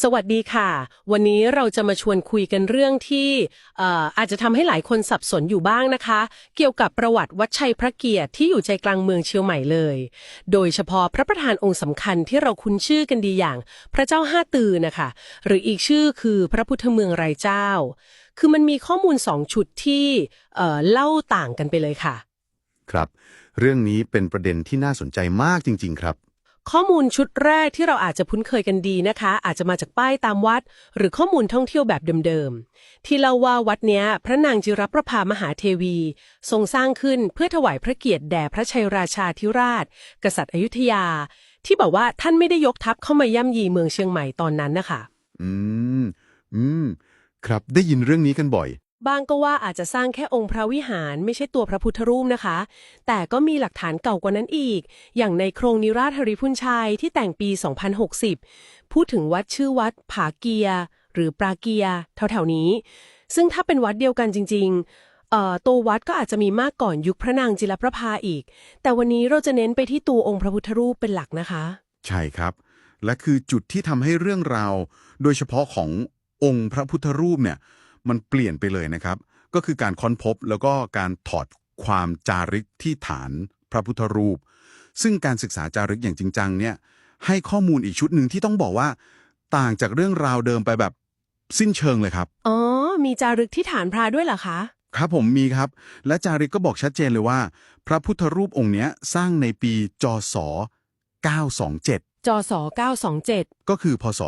สวัสดีค่ะ วันนี้เราจะมาชวนคุยกันเรื่องที่อออาจจะทำให้หลายคนสับสนอยู่บ้างนะคะ เกี่ยวกับประวัติวัดชัยพระเกียรติที่อยู่ใจกลางเมืองเชียงใหม่เลย โดยเฉพาะพระประธานองค์สำคัญที่เราคุ้นชื่อกันดีอย่าง พระเจ้าห้าตือนะคะ หรืออีกชื่อคือพระพุทธเมืองไรเจ้า คือมันมีข้อมูลสองชุดที่เเล่าต่างกันไปเลยค่ะ ครับ เรื่องนี้เป็นประเด็นที่น่าสนใจมากจริง ๆ ครับ ข้อมูลชุดแรกที่เราอาจจะคุ้นเคยกันดีนะคะ อาจจะมาจากป้ายตามวัด หรือข้อมูลท่องเที่ยวแบบเดิมๆ ที่เล่าว่าวัดเนี้ย พระนางจิรประภามหาเทวี ทรงสร้างขึ้นเพื่อถวายพระเกียรติแด่พระชัยราชาธิราช กษัตริย์อยุธยา ที่บอกว่าท่านไม่ได้ยกทัพเข้ามาย่ำยีเมืองเชียงใหม่ตอนนั้นนะคะ อืม อืม ครับ ได้ยินเรื่องนี้กันบ่อย บางก็ว่าอาจจะสร้างแค่องค์พระวิหารไม่ใช่ตัวพระพุทธรูปนะคะ แต่ก็มีหลักฐานเก่ากว่านั้นอีก อย่างในโครงนิราชหริพุนชัยที่แต่งปี 2060 พูดถึงวัดชื่อวัดผาเกีย หรือปราเกียแถวๆนี้ ซึ่งถ้าเป็นวัดเดียวกันจริงๆเอ่อตัววัดก็อาจจะมีมากก่อนยุคพระนางจิรประภาอีก แต่วันนี้เราจะเน้นไปที่ตัวองค์พระพุทธรูปเป็นหลักนะคะ ใช่ครับ และคือจุดที่ทำให้เรื่องราว โดยเฉพาะขององค์พระพุทธรูปเนี่ย มันเปลี่ยนไปเลยนะครับ ก็คือการค้นพบแล้วก็การถอดความจารึกที่ฐานพระพุทธรูป ซึ่งการศึกษาจารึกอย่างจริงจังเนี่ยให้ข้อมูลอีกชุดหนึ่งที่ต้องบอกว่า ต่างจากเรื่องราวเดิมไปแบบสิ้นเชิงเลยครับ อ๋อ มีจารึกที่ฐานพระด้วยเหรอคะ ครับผมมีครับ และจารึกก็บอกชัดเจนเลยว่า พระพุทธรูปองค์เนี้ยสร้างในปีจศ927 จศ927 ก็คือพศ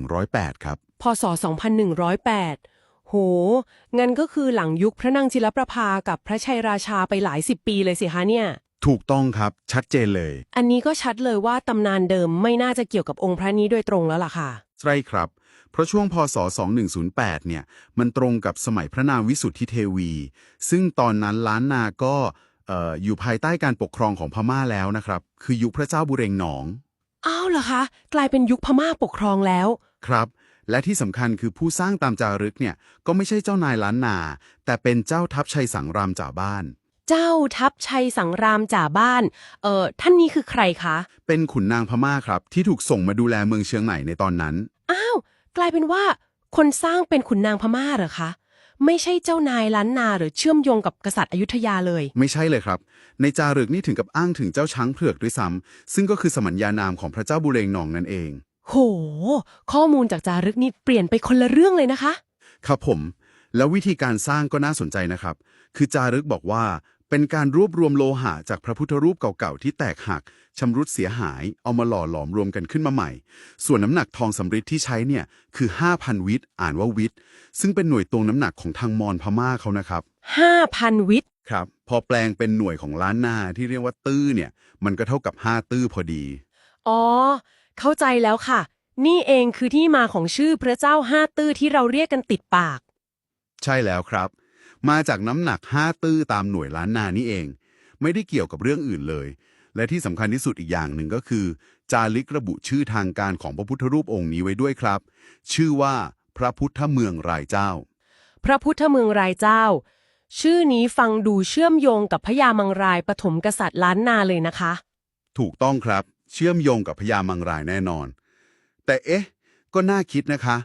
2108 ครับ พศ 2108 โห งั้นก็คือหลังยุคพระนางจิรประภากับพระชัยราชาไปหลายสิบปีเลยสิคะเนี่ย ถูกต้องครับชัดเจนเลย อันนี้ก็ชัดเลยว่าตำนานเดิมไม่น่าจะเกี่ยวกับองค์พระนี้โดยตรงแล้วล่ะค่ะ ใช่ครับ เพราะช่วงพศ 2108 เนี่ย มันตรงกับสมัยพระนางวิสุทธิเทวี ซึ่งตอนนั้นล้านนาก็เอ่ออยู่ภายใต้การปกครองของพม่าแล้วนะครับ คือยุคพระเจ้าบุเรงหนอง อ้าวเหรอคะ กลายเป็นยุคพม่าปกครองแล้ว ครับ และที่สำคัญคือผู้สร้างตามจารึกเนี่ยก็ไม่ใช่เจ้านายล้านนา แต่เป็นเจ้าทัพชัยสังรามจ่าบ้าน เจ้าทัพชัยสังรามจ่าบ้าน เอ่อ ท่านนี้คือใครคะ เป็นขุนนางพม่าครับ ที่ถูกส่งมาดูแลเมืองเชียงใหม่ในตอนนั้น อ้าว กลายเป็นว่า คนสร้างเป็นขุนนางพม่าเหรอคะ ไม่ใช่เจ้านายล้านนาหรือเชื่อมโยงกับกษัตริย์อยุธยาเลย ไม่ใช่เลยครับ ในจารึกนี่ถึงกับอ้างถึงเจ้าช้างเผือกด้วยซ้ำซึ่งก็คือสมัญญานามของพระเจ้าบุเรงหนองนั่นเอง โห ข้อมูลจากจารึกนี่เปลี่ยนไปคนละเรื่องเลยนะคะ ครับผม แล้ววิธีการสร้างก็น่าสนใจนะครับ คือจารึกบอกว่าเป็นการรวบรวมโลหะจากพระพุทธรูปเก่าๆ ที่แตกหักชำรุดเสียหาย เอามาหล่อหลอมรวมกันขึ้นมาใหม่ ส่วนน้ำหนักทองสำริดที่ใช้เนี่ยคือ 5,000 วิตอ่านว่าวิต ซึ่งเป็นหน่วยตวงน้ำหนักของทางมอญพม่าเขานะครับ 5,000 วิตครับ พอแปลงเป็นหน่วยของล้านนาที่เรียกว่าตื้อเนี่ย มันก็เท่ากับ 5 ตื้อพอดี อ๋อ เข้าใจแล้วค่ะ นี่เองคือที่มาของชื่อพระเจ้าห้าตื้อที่เราเรียกกันติดปาก ใช่แล้วครับ มาจากน้ำหนัก5ตื้อตามหน่วยล้านนานี่เอง ไม่ได้เกี่ยวกับเรื่องอื่นเลย และที่สำคัญที่สุดอีกอย่างหนึ่งก็คือ จารึกระบุชื่อทางการของพระพุทธรูปองค์นี้ไว้ด้วยครับ ชื่อว่าพระพุทธเมืองรายเจ้า พระพุทธเมืองรายเจ้า ชื่อนี้ฟังดูเชื่อมโยงกับพญามังรายปฐมกษัตริย์ล้านนาเลยนะคะ ถูกต้องครับ เชื่อมโยงกับพญามังรายแน่นอน แต่เอ๊ะ ก็น่าคิดนะคะ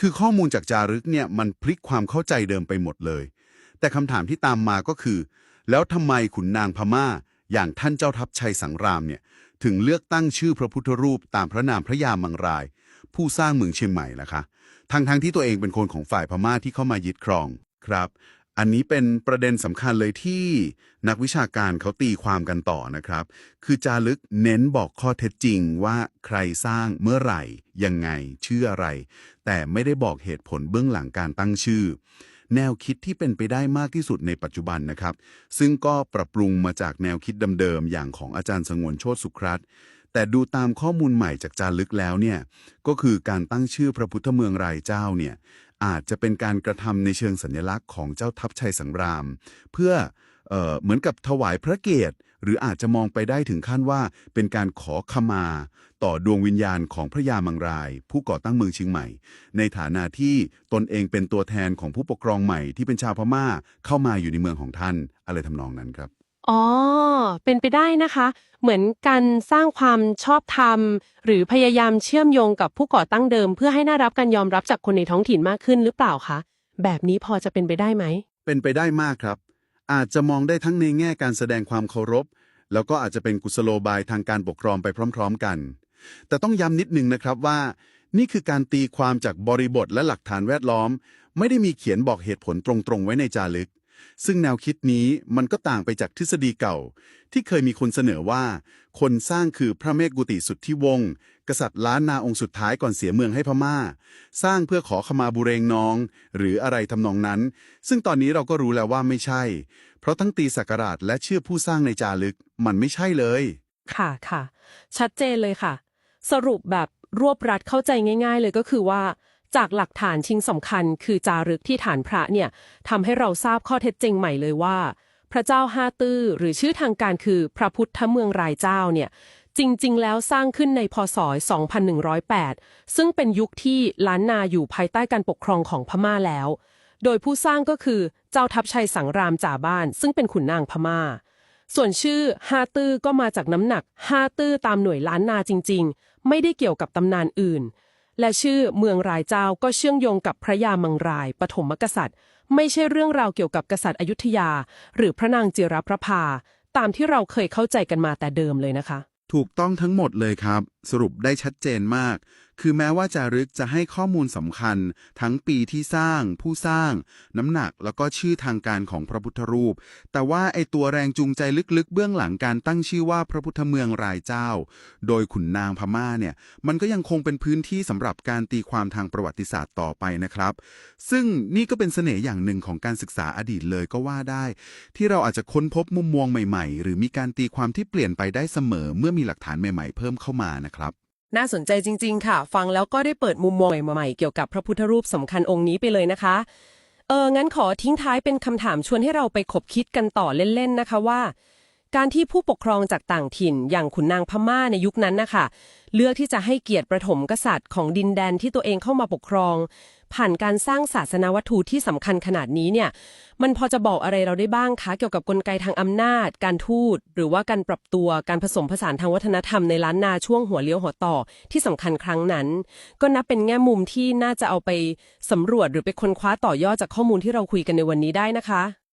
คือข้อมูลจากจารึกเนี่ยมันพลิกความเข้าใจเดิมไปหมดเลย แต่คำถามที่ตามมาก็คือ แล้วทำไมขุนนางพม่า อย่างท่านเจ้าทัพชัยสังรามเนี่ยถึงเลือกตั้งชื่อพระพุทธรูปตามพระนามพระยามังราย ผู้สร้างเมืองเชียงใหม่ล่ะคะทั้งทั้งที่ตัวเองเป็นคนของฝ่ายพม่าที่เข้ามายึดครองครับ อันนี้เป็นประเด็นสำคัญเลยที่นักวิชาการเขาตีความกันต่อนะครับ คือจารึกเน้นบอกข้อเท็จจริงว่าใครสร้างเมื่อไหร่ ยังไง ชื่ออะไร แต่ไม่ได้บอกเหตุผลเบื้องหลังการตั้งชื่อ แนวคิดที่เป็นไปได้มากที่สุดในปัจจุบันนะครับ ซึ่งก็ปรับปรุงมาจากแนวคิดเดิมๆอย่างของอาจารย์สงวนโชติสุครัตน์ แต่ดูตามข้อมูลใหม่จากจารึกแล้วเนี่ยก็คือการตั้งชื่อพระพุทธเมืองรายเจ้าเนี่ยอาจจะเป็นการกระทำในเชิงสัญลักษณ์ของเจ้าทัพชัยสังราม เพื่อเออเหมือนกับถวายพระเกียรติหรืออาจจะมองไปได้ถึงขั้นว่าเป็นการขอขมา ต่อดวงวิญญาณของพระยามังราย ผู้ก่อตั้งเมืองเชียงใหม่ ในฐานะที่ตนเองเป็นตัวแทนของผู้ปกครองใหม่ที่เป็นชาวพม่าเข้ามาอยู่ในเมืองของท่าน อะไรทำนองนั้นครับ อ๋อ เป็นไปได้นะคะ เหมือนการสร้างความชอบธรรม หรือพยายามเชื่อมโยงกับผู้ก่อตั้งเดิม เพื่อให้น่ารับการยอมรับจากคนในท้องถิ่นมากขึ้นหรือเปล่าคะ แบบนี้พอจะเป็นไปได้ไหม เป็นไปได้มากครับ อาจจะมองได้ทั้งในแง่การแสดงความเคารพ แล้วก็อาจจะเป็นกุศโลบายทางการปกครองไปพร้อม ๆ กัน แต่ต้องย้ำนิดนึงนะครับว่า นี่คือการตีความจากบริบทและหลักฐานแวดล้อม ไม่ได้มีเขียนบอกเหตุผลตรงๆ ไว้ในจารึก ซึ่งแนวคิดนี้มันก็ต่างไปจากทฤษฎีเก่า ที่เคยมีคนเสนอว่า คนสร้างคือพระเมฆกุติสุดทธิวงศ์กษัตริย์ล้านนาองค์สุดท้ายก่อนเสียเมืองให้พม่า สร้างเพื่อขอขมาบุเรงนอง หรืออะไรทำนองนั้น ซึ่งตอนนี้เราก็รู้แล้วว่าไม่ใช่ เพราะทั้งตีสักการะและเชื่อผู้สร้างในจารึก มันไม่ใช่เลย ค่ะค่ะ ชัดเจนเลยค่ะ สรุปแบบรวบรัดเข้าใจง่าย ๆ เลยก็คือว่า จากหลักฐานชิ้นสำคัญ คือจารึกที่ฐานพระเนี่ยทำให้เราทราบข้อเท็จจริงใหม่เลยว่า พระเจ้าห้าตื้อหรือชื่อทางการคือพระพุทธเมืองรายเจ้าเนี่ยจริง ๆ แล้วสร้างขึ้นในพศ 2108 ซึ่งเป็นยุคที่ล้านนาอยู่ภายใต้การปกครองของพม่าแล้ว โดยผู้สร้างก็คือเจ้าทัพชัยสังรามจ่าบ้าน ซึ่งเป็นขุนนางพม่า ส่วนชื่อฮาตื้อก็มาจากน้ำหนักฮาตื้อตามหน่วยล้านนาจริง ๆ ไม่ได้เกี่ยวกับตำนานอื่น และชื่อเมืองรายเจ้าก็เชื่อมโยงกับพระยามังรายปฐมกษัตริย์ ไม่ใช่เรื่องราวเกี่ยวกับกษัตริย์อยุธยา หรือพระนางจิรพระภาตามที่เราเคยเข้าใจกันมาแต่เดิมเลยนะคะ ถูกต้องทั้งหมดเลยครับ สรุปได้ชัดเจนมาก คือแม้ว่าจารึกจะให้ข้อมูลสำคัญ ทั้งปีที่สร้าง ผู้สร้าง น้ำหนักแล้วก็ชื่อทางการของพระพุทธรูป แต่ว่าไอตัวแรงจูงใจลึกๆ เบื้องหลังการตั้งชื่อว่าพระพุทธเมืองรายเจ้า โดยขุนนางพม่าเนี่ยมันก็ยังคงเป็นพื้นที่สำหรับการตีความทางประวัติศาสตร์ต่อไปนะครับ ซึ่งนี่ก็เป็นเสน่ห์อย่างหนึ่งของการศึกษาอดีตเลยก็ว่าได้ ที่เราอาจจะค้นพบมุมมองใหม่ ๆ หรือมีการตีความที่เปลี่ยนไปได้เสมอเมื่อมีหลักฐานใหม่ ๆ เพิ่มเข้ามานะครับ น่าสนใจจริง ๆ ค่ะ ฟังแล้วก็ได้เปิดมุมมองใหม่ๆ เกี่ยวกับพระพุทธรูปสำคัญองค์นี้ไปเลยนะคะ เออ งั้นขอทิ้งท้ายเป็นคำถามชวนให้เราไปขบคิดกันต่อเล่น ๆ นะคะว่า การที่ผู้ปกครองจากต่างถิ่น อย่างขุนนางพม่าในยุคนั้นนะคะ เลือกที่จะให้เกียรติประถมกษัตริย์ของดินแดนที่ตัวเองเข้ามาปกครอง ผ่านการสร้างศาสนาวัตถุที่สำคัญขนาดนี้เนี่ย มันพอจะบอกอะไรเราได้บ้างคะ เกี่ยวกับกลไกทางอำนาจ การทูต หรือว่าการปรับตัวการผสมผสานทางวัฒนธรรมในล้านนาช่วงหัวเลี้ยวหัวต่อที่สำคัญครั้งนั้น ก็นับเป็นแง่มุมที่น่าจะเอาไปสำรวจหรือไปค้นคว้าต่อยอดจากข้อมูลที่เราคุยกันในวันนี้ได้นะคะ